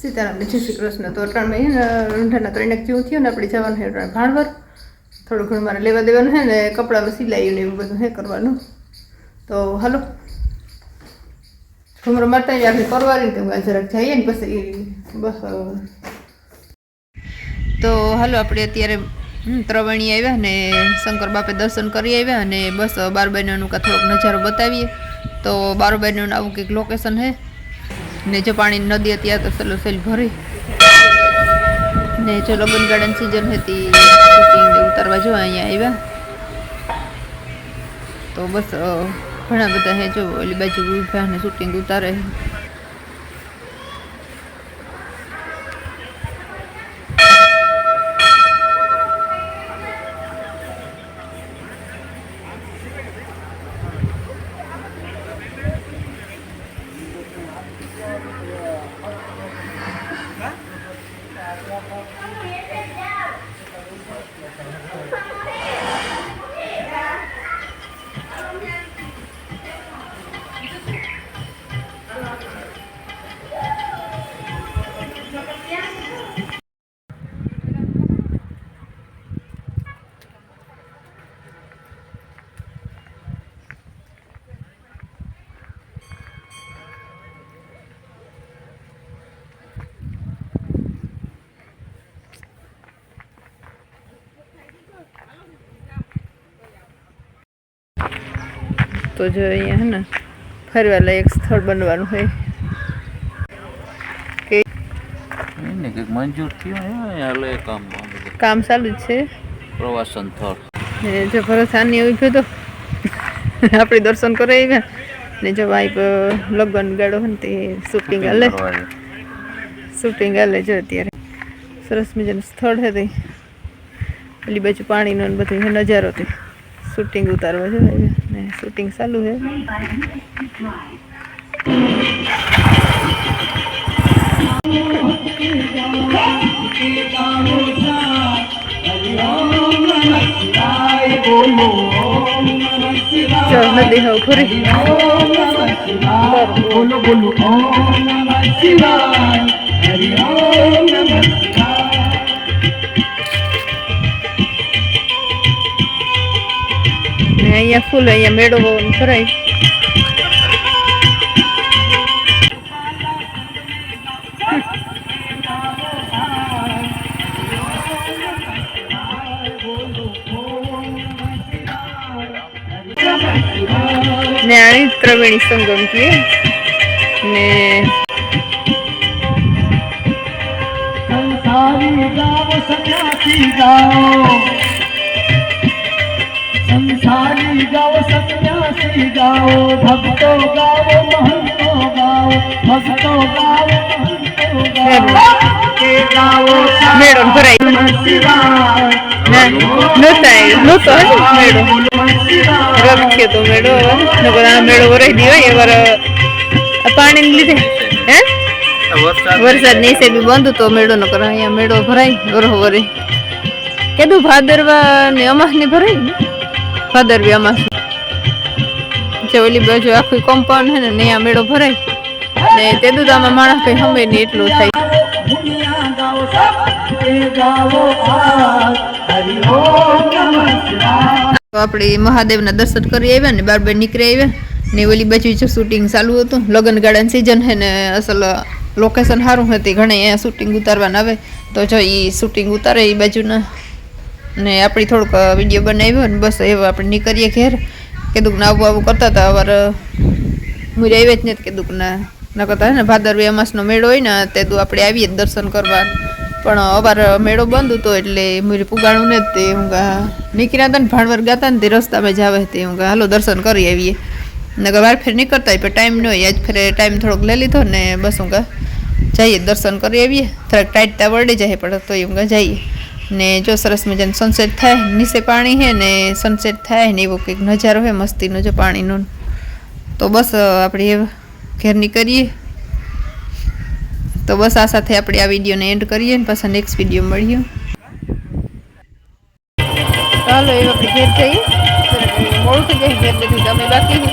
સીતારામને જય શ્રી કૃષ્ણ. તો ત્રણ મહિના રૂંઢાના ત્રણ એક જેવું થયું ને આપણે જવાનું છે ભાણવર. થોડું ઘણું મારે લેવા દેવાનું છે ને કપડામાં સિલાઈ ને એવું બધું હે કરવાનું. તો હાલો. ઘુમરો મારતા આપણે કરવાની તો જરાક જઈએ ને પછી બસ તો હાલો, આપણે અત્યારે ત્રવણી આવ્યા ને શંકર બાપે દર્શન કરી આવ્યા અને બસ બારબાઈનું કાં થોડોક નજારો બતાવીએ. તો બારબાઈનું આવું કંઈક લોકેશન છે. ને જો પાણી નદી અત્યારે તો સલો સેલ ભરી. ને જો લગન ગાર્ડન સિઝન હતી શૂટિંગ ઉતારવા જો અહીંયા આવ્યા. તો બસ ઘણા બધા હે જો ઓલી બાજુ ઊભા ને શૂટિંગ ઉતારે. તો જો અહીંયા હે ને ફરવા લાયક સ્થળ બનવાનું હોય. મંજૂર થયું કામ કામ ચાલુ જ છે. પ્રવાસન સ્થળ. જો ભરત આની ઉભ્યો તો આપણે દર્શન કરે ને જો વાઈપ લગ્ન ગાડો હોય ને તે શૂટિંગ હાલે. શૂટિંગ હાલે જો અત્યારે. સરસ મજાનું સ્થળ હતી તે. પેલી બાજુ પાણીનો નો બધું નજારો તે. શૂટિંગ ઉતારવા જો આવ્યા ને શૂટિંગ ચાલુ છે. નદી હવે શિવાય. અહીંયા ફૂલ અહીંયા મેળો ભરાય. ને આની ત્રવેણી સંગમ કીએ. ને સંસારી ગાઓ સન્યાસી ગાઓ સંસારી ગાઓ સત્યાસી ગાઓ ભક્તો ગાઓ મહંતો ગાઓ ભક્તો ગાઓ મહંતો ગાઓ. કે ગાઓ મેળો ભરાય. નમઃ શિવાય. ના નહોતા આવ્યું નહોતો હજી મેળો રખ્યો તો મેળો ભરાઈ દીધો એ વાર આ લીધે. હે? વરસાદ નહીં ની બી બંધ તો મેળો ન કરે અહીંયા મેળો ભરાય વરહો વરે. કીધું ભાદરવા ને અમાસ ને ભરાય ને? ભાદરવી અમાસ જે ઓલી બાજુ આખું કમ્પાઉન્ડ છે ને ત્યાં મેળો ભરાય. ને તે દૂધ માણસ કઈ હમે નહીં એટલું થાય. આપણે મહાદેવના દર્શન કરી આવ્યા ને, બાર બાર નીકળી આવ્યા ને, ઓલી બાજુ જો શૂટિંગ ચાલુ હતું, લગ્ન ગાર્ડન સિઝન છે ને, અસલ લોકેશન સારું હતી ઘણા અહીંયા શૂટિંગ ઉતારવાના આવે. તો જો એ શૂટિંગ ઉતારે એ બાજુના. ને આપણી થોડુંક વીડિયો બનાવ્યો ને બસ એવું આપણે નીકળીએ ઘેર. કીધું કે આવું આવું કરતા હતા. અવાર મુરી આવ્યા જ નથી કીધું કે ના ન કરતા ને ભાદરવી અમાસનો મેળો હોય ને, તે દુ આપણે આવીએ જ દર્શન કરવા. પણ અવાર મેળો બંધ હતો એટલે મુરી પુગાણું ને તે હું નીકળ્યા હતા ને, ભાણવર ગાતા ને તે રસ્તામાં જ આવે તે હું હાલો દર્શન કરી આવીએ. નગર વાર ફેર નીકળતા હોય પણ ટાઈમ ન હોય. આજ ફેરે ટાઈમ થોડોક લઈ લીધો ને બસ હું જઈએ દર્શન કરી આવીએ. થોડાક ટાઈટ ત્યાં વળી જાય પણ તો એમ જઈએ. ને જો સરસ મજાનું સનસેટ થાય, નીચે પાણી છે ને સનસેટ થાય ને એવો કંઈક નજારો હોય મસ્તીનો જો પાણીનો. તો બસ આપણે એ ઘેરની કરીએ. તો બસ આ સાથે આપણે આ વિડીયોને એન્ડ કરીએ ને પાછા નેક્સ્ટ વીડિયો મળીએ. ચાલો, એ આપણે ઘેર જઈએ. મોડું થઈ જાય, ઘેર બધું તમે બાકી છે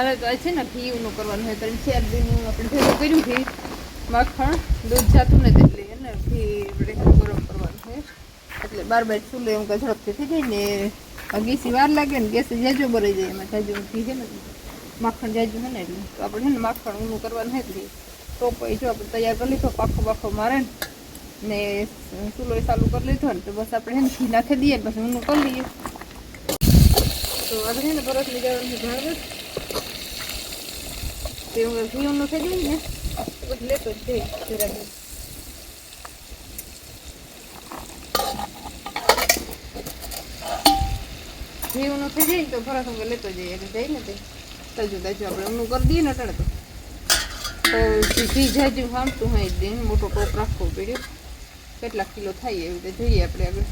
મારે તો આ છે ને ઘીનું કરવાનું હોય ત્રણ આપણે ભેગું કર્યું ઘી માખણ દૂધ જાતું ને એટલે એને ઘી આપણે ગરમ કરવાનું છે. એટલે બાર બાર ચૂલે એમ કે ઝડપથી થઈ જાય ને ગેસી વાર લાગે ને ગેસ જાજો ભરાઈ જાય, એમાં જાજુ ઘી છે ને, માખણ જાજુ છે ને એટલે. તો આપણે છે ને માખણ ઊનું કરવાનું હોય એટલે. ટોપાઈ જો આપણે તૈયાર કરી લીધો પાખો પાખો મારે ને ને ચૂલો ચાલુ કરી લીધો ને તો બસ આપણે છે ને ઘી નાખી દઈએ પછી ઊનું કરી લઈએ. તો આપણે છે ને લઈ જવાનું ભાવે તે હું ઘી ઊનું થઈ જાય ને બધું લેતો જ જઈ જરા બી. ઘી ઊનું થઈ જાય ને તો ફરક ઊંઘ લેતો જઈએ એટલે જાય ને તે તાજુ તાજુ આપણે ઊનું કરી દઈએ ને અટાણે તો ઘી જાજુ હામતું હોય દે મોટો ટોપ રાખવો પડ્યો કેટલા કિલો થાય એવી રીતે જોઈએ આપણે આગળ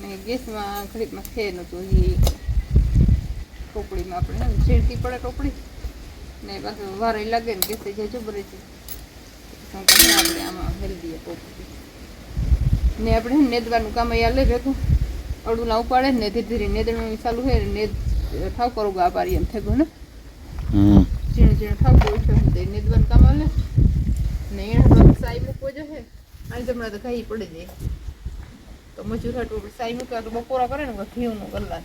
ને ગેસમાં ઘડીકમાં છે નહોતું એ ટોપડીમાં આપણે છીણકી પડે ટોપડી ને પાછું વારે લાગે ને કેસે જે જબરે છે. આપણે આમાં હેલ્ધી ટોપડી ને આપણે નેદવાનું કામ અહીંયા લઈ ભેગું. અડું ના ઉપાડે ને ધીરે ધીરે નેદવાનું ચાલુ હોય ને નેદ ઠાવ કરો ગા પારી એમ થયું ને? ઝીણ ઝીણ ઠાવ કોઈ છે નેદવાનું કામ આવે ને એણે તો સાઈ મૂકવો જોઈએ અને જમણા તો ઘાઈ પડી જાય. તો મજૂર હાટું સાઈ મૂકે તો બપોરા કરે ને ઘીવનું કલાક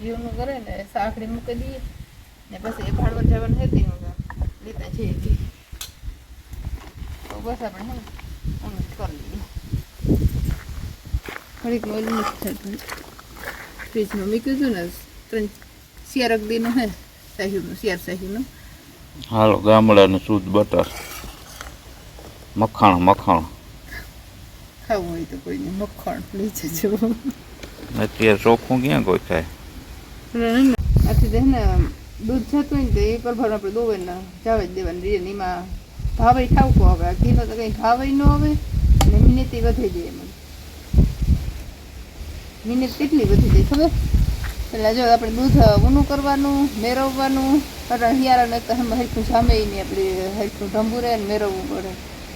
ઘીનું કરે ને સાકડી મૂકી દઈએ. ને પછી એ ભાડવા જવાનું હતી લેતા જઈએ ઘી તો બસ આપણે હે કરી લઈએ. ઘડીક ઓલું નથી થતું ફ્રીજમાં મૂક્યું હતું ને ત્રણ શિયારક દીનું હે સાહીનું શિયાર સાહીનું હાલો ગામડાનું શુદ્ધ બટર. મખાણ મખાણ. ખાવું હોય તો કોઈને મખણ લઈ જજો. અત્યારે ચોખ્ખું ક્યાં કોઈ ખાય આથી ને દૂધ જતું હોય ને તો એ પરભર આપણે દોવે ને જાવે જ દેવાની રીએ એમાં ભાવે ઠાવકો હવે આ ઘીનો તો કંઈ ભાવે ન આવે અને મિનિટી વધી જાય એમાં. મિનિટ કેટલી વધી જાય ખબર? એટલે જો આપણે દૂધ ઊનું કરવાનું, મેરવવાનું કારણ હિયારાને તો એમ હરખું સામે નહીં આપણે, હરખું રહે ને મેરવવું પડે.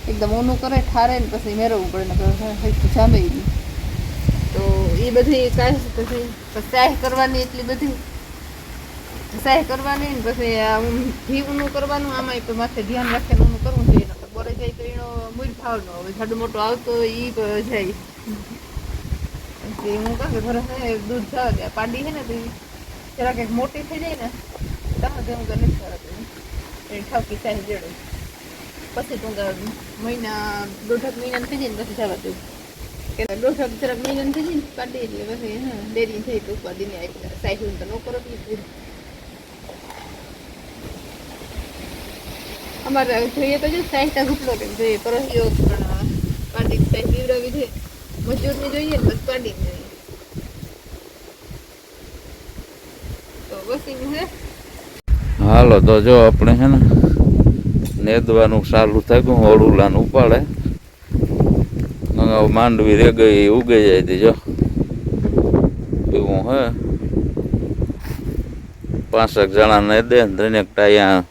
એકદમ ઊનું કરે, ઠારે ને પછી મેરવવું પડે ને હરખું સામે નહીં. તો એ બધી કાંઈ પછી ચાહ કરવાની એટલી બધી ચાહ કરવાની ને પછી ઊનું કરવાનું, આમાં તો માથે ધ્યાન રાખીને ઊનું કરવું જોઈએ, નકર બોરે જાય તો એનો મૂળ ભાવ ન હવે જાડો મોટો આવતો એ જાય. પછી હું કહું કે ઘરે છે, દૂધ જવા દે પાડી છે ને તો ઈ જરાક એક મોટી થઈ જાય ને તમે તેમ કે નથી કરતું એ ઠાકી સાહેબ જેડો પછી તું મહિના, દોઢક મહિના થઈ જાય ને પછી જવા દઉં. કે દોઢક જરાક મહિના થઈ જાય ને, પાડી એટલે પછી હા ડેરી થઈ તો ઉપાડીને આવી સાહેબ તો ન કરો અમારે જોઈએ તો જો સાઈઠ ઘૂપલો કેમ જોઈએ? પરસ્યો પણ કાઢી સાઈઠ પીવડાવી છે. મજૂરને જોઈએ ને બસ કાઢી જોઈએ. તો એવું છે હાલો, તો જો આપણે છે ને નેદવાનું ચાલુ થાય ગયું હોળુલાનું ઉપાડે. માંડવી રે ગઈ ઉગે જાય તી જો. એવું હે. પાંસઠ જણા ને દે ત્રણેક ટાયા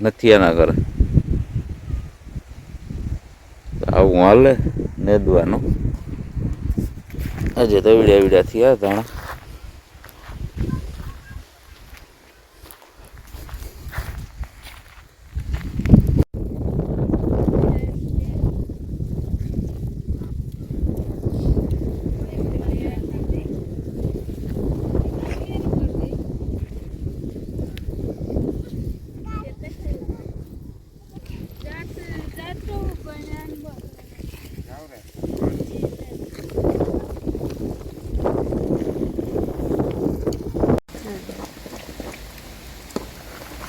નથી એના ઘરે. આવું હાલે નેદવાનું. આજે તો વિડ્યા વિડ્યા થયા તાણા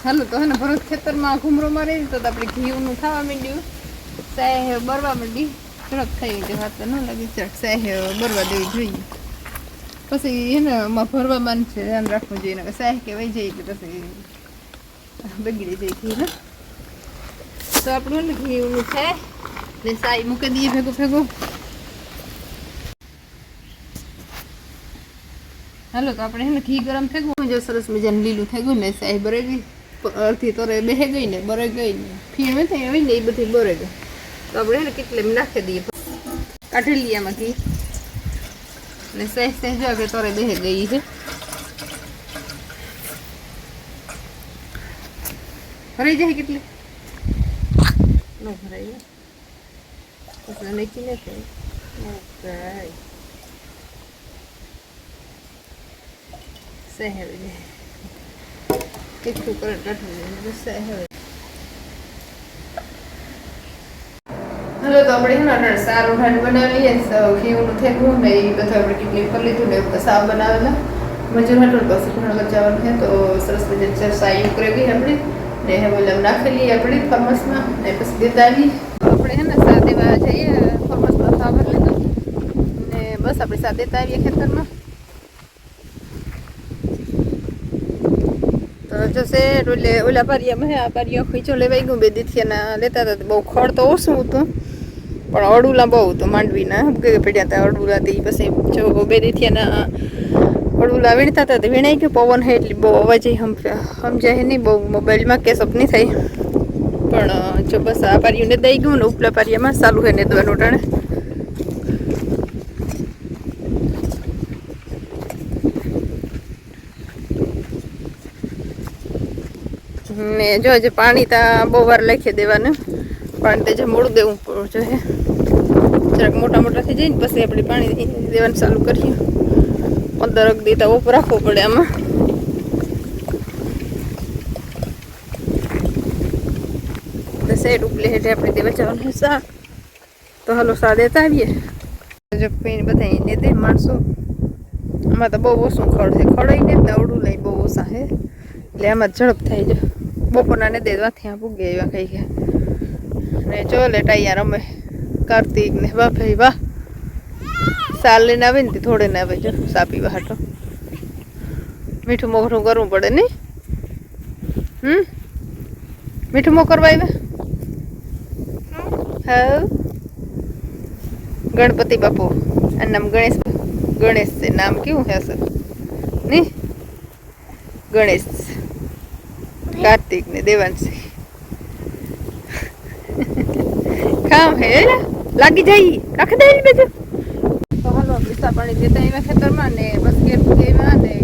હાલો, તો હે ભરત ખેતરમાં ઘૂમરો મારી તો આપણે ઘીનું ખાવા માંડ્યું. સાહ બરવા માંડી. ઝડપ થઈ ગઈ વાત ન લાગી. ચટ સાહ બરવા દેવી જોઈએ. પછી એને એમાં ભરવામાં છે, ધ્યાન રાખવું જોઈએ. ને સાહ કે વહી જાય એટલે પછી બગડી જાય ઘી ને તો આપણું ઘીનું છે. ને સાઈ મૂકી દઈએ ભેગું ભેગું. હાલો, તો આપણે એને ઘી ગરમ થઈ ગયું. જો સરસ મજાનું લીલું થઈ ગયું ને સાહેબ બરેલી અડધી તોરે બેહે ગઈ ને બરે ગઈ ને ફીણ થઈ હોય ને એ બધી બરે ગઈ. તો આપણે એને કેટલે નાખી દઈએ. કાઢી લઈએ આમાં ઘી ને સહેજ સહેજ જો કે તોરે બેહે ગઈ છે. ભરાઈ જાય કેટલી? ન ભરાઈ એટલે નીચી ને ઓકે. સહેવ કેટલું કરે કાઢવું સહેવ હલો, તો આપણે છે ને સાર ઉઠાણ બનાવી લઈએ. એ બધું આપણે કેટલી કરી લીધું ને સાવ બનાવેલા. મજૂર હાટું પછી ઘણા બચાવવાનું છે. તો સરસ મજાની ચરસાઈ ઉકરેવી આપણે. ને હવે ઓલા નાખેલી આપણે ફરમસમાં. ને પછી દેતા આવી આપણે છે ને સા દેવા જઈએ, ફરમસમાં સા ભરી લીધું ને બસ આપણે સા દેતા આવીએ ખેતરમાં. જશે, એટલે ઓલા પારિયામાં હે આ પારિયા ખીચો લેવાઈ ગયું, બે દીથી એના લેતા હતા બહુ ખડ તો ઓછું હતું. પણ અડુલા બહુ હતું, માંડવીના કે પડ્યા હતા અડુલા તે પછી જો બે દીથી એના અડુલા વીણતા હતા વીણાઈ ગયું, પવન હે એટલી બહુ અવાજ સમજાય નહીં, બહુ મોબાઈલમાં કે નહીં થાય. પણ, જો બસ આ પારિયું ને દઈ ગયું ને ઉપલા પારિયામાં ચાલુ હે ને દવાનું ટાણે. ને જો જે પાણી તો બહુ વાર લખી દેવાનું. પાણી તે જે મોડું દેવું જોઈએ જરાક મોટા મોટા થઈ જાય પછી આપણે પાણી દેવાનું ચાલુ કરીએ. પંદર અગ દીતા તો ઉપર રાખવું પડે આમાં. તો સેટ ઉપલે હેઠે આપણે દેવા જવાનું શાક. તો હાલો સા દેતા આવીએ. જો બધા એને દે માણસો. આમાં તો બહુ ઓછું ખડ છે. ખડાઈને દવડું લઈ બહુ ઓછા હે એટલે આમાં ઝડપ થાય છે. બપોરના ને દેવા ત્યાં પૂગે એવા કઈ ગયા. ને જો લેટા અહીંયા રમે. કાર્તિક ને વાહ ભાઈ વાહ. સાલ લઈને આવે ને થોડે ને આવે જો સાપી પીવા હાટો. મીઠું મોઘરું કરવું પડે નહીં હમ? મીઠું મોકરવા આવ્યા? હા. ગણપતિ બાપુ. આ નામ ગણેશ ગણેશ છે. નામ કેવું હશે? નહીં ગણેશ. કાર્તિક ને દેવાંશી કામ હે લાગી જાય રાખી દે બાજુ તો હાલો આપણે પાણી દેતા એવા ખેતરમાં ને